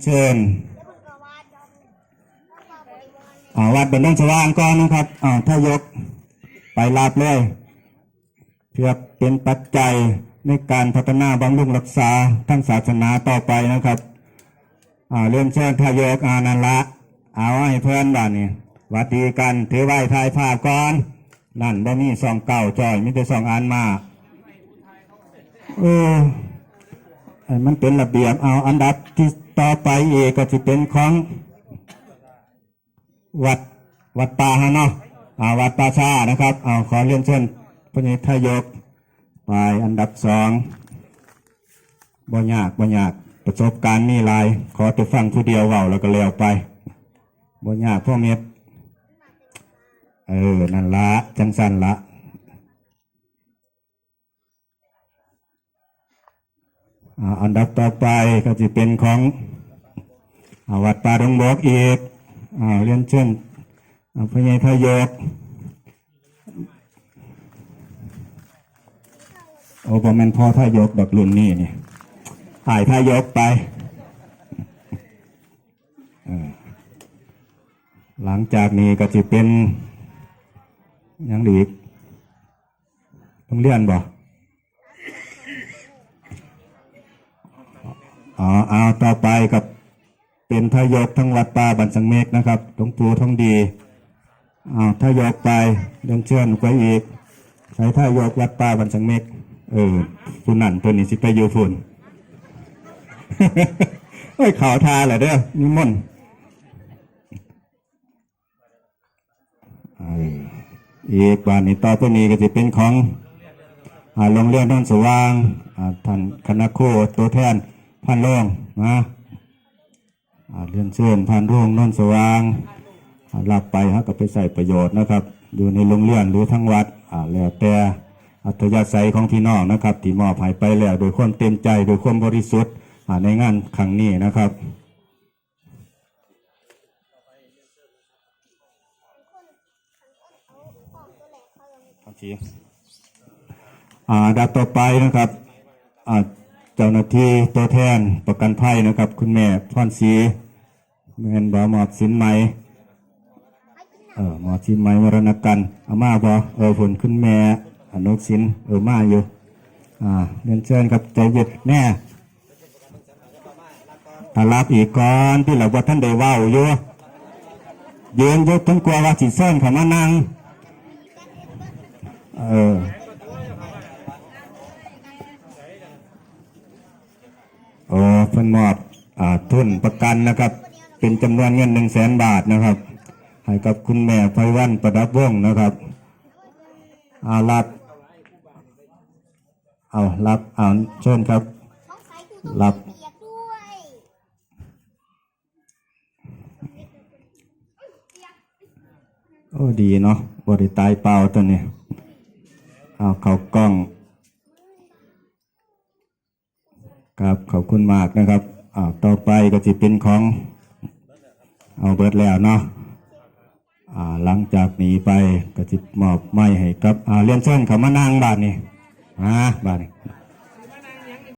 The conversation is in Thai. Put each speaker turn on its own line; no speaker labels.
เชิญอาวัดเป็นต้องสว่างก่อนนะครับอ่าถ้ายกไปลาบเลยเพื่อเป็นปัจจัยในการพัฒนาบำรุงรักษาทั้งศาสนาต่อไปนะครับอ่าเริ่มเชิญทายกอานันละ เอาให้เพื่อนบ้านนี่วัดดีกันถือไหว้ทายภาพก่อน นั่นบ่มีซองเก่าจอยมีแต่ซองอันมาเออมันเป็นระเบียบเอาอันดับที่ ต่อไปเอกก็จะเป็นของวัดวัดป่าฮะเนาะอ่าวัดป่าชานะครับเอาขอเรียนเชิญพระนิทยกไปอันดับสองบ่ยากบ่ยากประสบการณ์มีหลาย ขอแต่ฟังผู้เดียวเว้าแล้วก็แล้วไปบ่ยากพ่อเม็ดเออนั่นละจังสันละ อันดับต่อไปก็จะเป็นของอวัดป่าดงบอกอีกอเรียนเชิญพระยายทายกโอ้ประมาณพ่อทายกดอกรุ่นนี่นี่ถ่ายทายกไป หลังจากนี้ก็จะเป็นยังดีกต้องเลื่อนบ่ อ๋อเอาต่อไปกับเป็นทายกทั้งวัดป่าบันสังเมกนะครับหลวงปู่ทองดีเอาทายกไปเดินเชิญไปอีกใช้ทายกวัดป่าบันสังเมกเออผู้นั่นตัวนี้สิไปอยู่ฝุ่นเฮ้ยข่าวทาเหรอเด้อนิมนต์อีกบานนี้ต่อไปนี้ก็จะเป็นของโรงเรียนนนท์สว่างท่านคณะครูตัวแทน พันโรงนะเรียนเชิญพันโรงนนสว่างอ่ารับไปฮะก็ไปใส่ประโยชน์นะครับ อยู่ในโรงเรียนหรือทั้งวัดอ่าแล้วแต่อัธยาศัยของพี่น้องนะครับที่มอบให้ไปแล้วโดยความเต็มใจโดยความบริสุทธิ์ในงานครั้งนี้นะครับทันทีอ่าดับต่อไปนะครับอ่า เจ้าหน้าที่ตัวแทนประกันภัยนะครับ คุณแม่พรศรีแม่นบอหมอบสินไหมเออหมอบสินไหมมรณกันอามาบอเออผลคุณแม่อนุสินเออมาอยู่อ่าเรียนเชิญครับใจเย็นแน่ถ้ารับอีกก่อนที่เราว่าท่านได้ว้าอยู่ยืนยุทั้งกลัวว่าสิเส้นเขามานั่งเออ โอ้เพิ่นมอบทุนประกันนะครับ เป็นจำนวนเงินหนึ่งแสนบาทนะครับ ให้กับคุณแม่ไพวันประดับวงนะครับเอารับเอารับเอาเชิญครับรับโอ้ดีเนาะบริตายเปล่าตัวนี้เอาเขากล้อง ครับขอบคุณมากนะครับอ่าต่อไปก็จะเป็นของเอาเบิดแล้วเนาะอ่าหลังจากนี้ไปก็จะมอบไม้ให้ครับอ่าเรียนเชิญเขามานั่งบ้านนี่อ่าบ้านนี่